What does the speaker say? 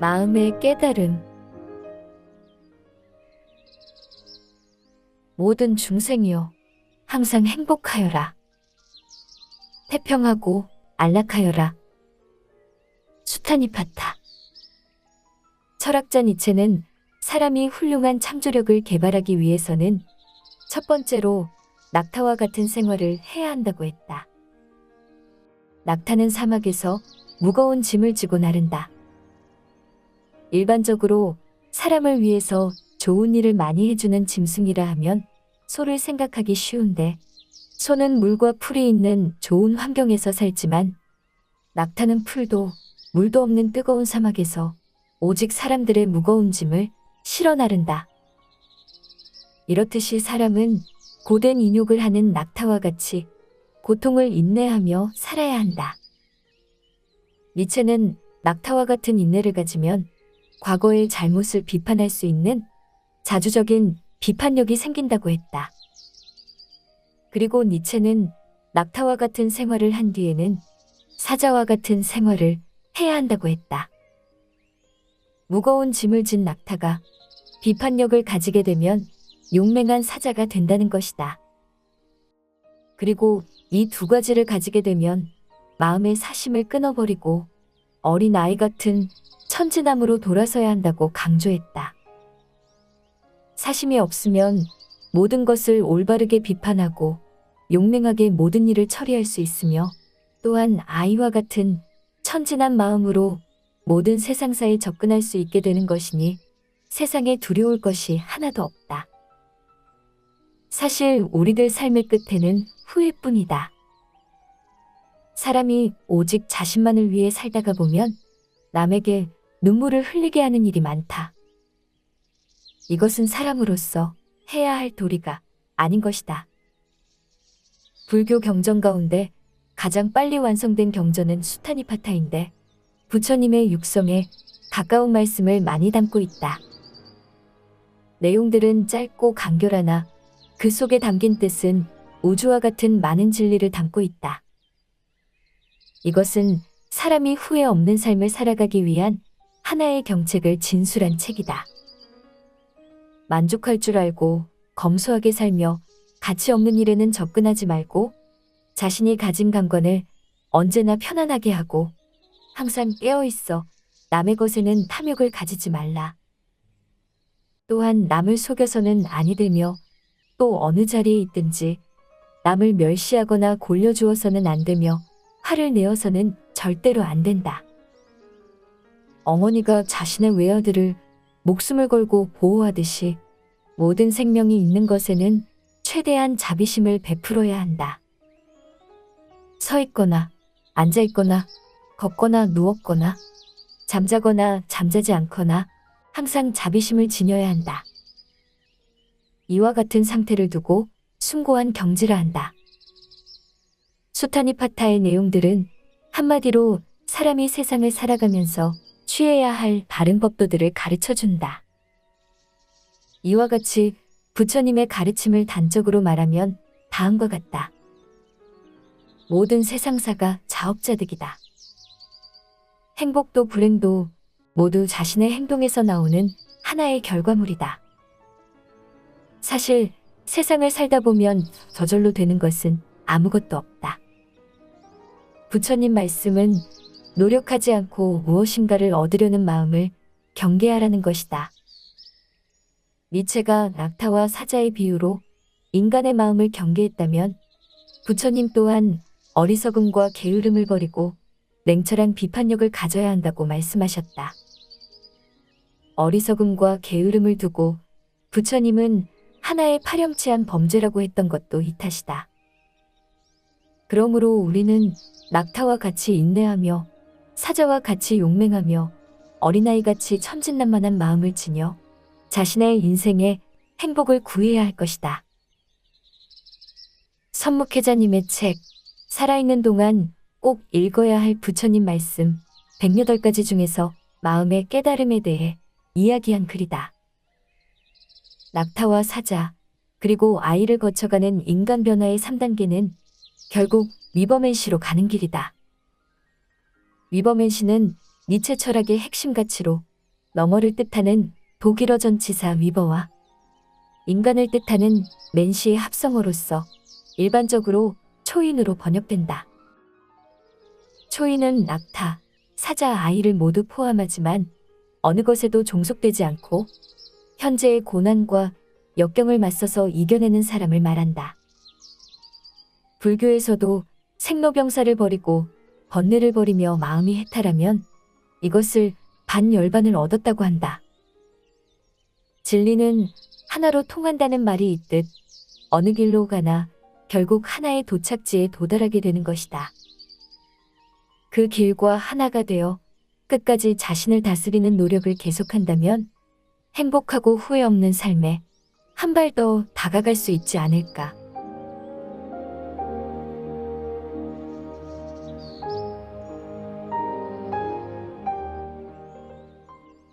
마음의 깨달음. 모든 중생이여, 항상 행복하여라. 태평하고 안락하여라. 수타니파타. 철학자 니체는 사람이 훌륭한 창조력을 개발하기 위해서는 첫 번째로 낙타와 같은 생활을 해야 한다고 했다. 낙타는 사막에서 무거운 짐을 지고 나른다. 일반적으로 사람을 위해서 좋은 일을 많이 해주는 짐승이라 하면 소를 생각하기 쉬운데 소는 물과 풀이 있는 좋은 환경에서 살지만 낙타는 풀도 물도 없는 뜨거운 사막에서 오직 사람들의 무거운 짐을 실어 나른다. 이렇듯이 사람은 고된 인욕을 하는 낙타와 같이 고통을 인내하며 살아야 한다. 니체는 낙타와 같은 인내를 가지면 과거의 잘못을 비판할 수 있는 자주적인 비판력이 생긴다고 했다. 그리고 니체는 낙타와 같은 생활을 한 뒤에는 사자와 같은 생활을 해야 한다고 했다. 무거운 짐을 진 낙타가 비판력을 가지게 되면 용맹한 사자가 된다는 것이다. 그리고 이 두 가지를 가지게 되면 마음의 사심을 끊어버리고 어린 아이 같은 천지남으로 돌아서야 한다고 강조했다. 사심이 없으면 모든 것을 올바르게 비판하고 용맹하게 모든 일을 처리할 수 있으며 또한 아이와 같은 천진한 마음으로 모든 세상사에 접근할 수 있게 되는 것이니 세상에 두려울 것이 하나도 없다. 사실 우리들 삶의 끝에는 후회뿐이다. 사람이 오직 자신만을 위해 살다가 보면 남에게 눈물을 흘리게 하는 일이 많다. 이것은 사람으로서 해야 할 도리가 아닌 것이다. 불교 경전 가운데 가장 빨리 완성된 경전은 수타니파타인데 부처님의 육성에 가까운 말씀을 많이 담고 있다. 내용들은 짧고 간결하나 그 속에 담긴 뜻은 우주와 같은 많은 진리를 담고 있다. 이것은 사람이 후회 없는 삶을 살아가기 위한 하나의 경책을 진술한 책이다. 만족할 줄 알고 검소하게 살며 가치 없는 일에는 접근하지 말고 자신이 가진 감관을 언제나 편안하게 하고 항상 깨어 있어 남의 것에는 탐욕을 가지지 말라. 또한 남을 속여서는 아니 되며 또 어느 자리에 있든지 남을 멸시하거나 골려주어서는 안 되며 화를 내어서는 절대로 안 된다. 어머니가 자신의 외아들을 목숨을 걸고 보호하듯이 모든 생명이 있는 것에는 최대한 자비심을 베풀어야 한다. 서 있거나 앉아 있거나 걷거나 누웠거나 잠자거나 잠자지 않거나 항상 자비심을 지녀야 한다. 이와 같은 상태를 두고 숭고한 경지를 한다. 수타니파타의 내용들은 한마디로 사람이 세상을 살아가면서 취해야 할 바른 법도들을 가르쳐 준다. 이와 같이 부처님의 가르침을 단적으로 말하면 다음과 같다. 모든 세상사가 자업자득이다. 행복도 불행도 모두 자신의 행동에서 나오는 하나의 결과물이다. 사실 세상을 살다 보면 저절로 되는 것은 아무것도 없다. 부처님 말씀은 노력하지 않고 무엇인가를 얻으려는 마음을 경계하라는 것이다. 니체가 낙타와 사자의 비유로 인간의 마음을 경계했다면 부처님 또한 어리석음과 게으름을 버리고 냉철한 비판력을 가져야 한다고 말씀하셨다. 어리석음과 게으름을 두고 부처님은 하나의 파렴치한 범죄라고 했던 것도 이 탓이다. 그러므로 우리는 낙타와 같이 인내하며 사자와 같이 용맹하며 어린아이같이 천진난만한 마음을 지녀 자신의 인생에 행복을 구해야 할 것이다. 선묵회자님의 책 살아있는 동안 꼭 읽어야 할 부처님 말씀 108가지 중에서 마음의 깨달음에 대해 이야기한 글이다. 낙타와 사자, 그리고 아이를 거쳐가는 인간 변화의 3단계는 결국 위버맨시로 가는 길이다. 위버맨시는 니체 철학의 핵심 가치로 너머를 뜻하는 독일어 전치사 위버와 인간을 뜻하는 맨시의 합성어로서 일반적으로 초인으로 번역된다. 초인은 낙타, 사자, 아이를 모두 포함하지만 어느 것에도 종속되지 않고 현재의 고난과 역경을 맞서서 이겨내는 사람을 말한다. 불교에서도 생로병사를 버리고 번뇌를 버리며 마음이 해탈하면 이것을 반열반을 얻었다고 한다. 진리는 하나로 통한다는 말이 있듯 어느 길로 가나 결국 하나의 도착지에 도달하게 되는 것이다. 그 길과 하나가 되어 끝까지 자신을 다스리는 노력을 계속한다면 행복하고 후회 없는 삶에 한 발 더 다가갈 수 있지 않을까.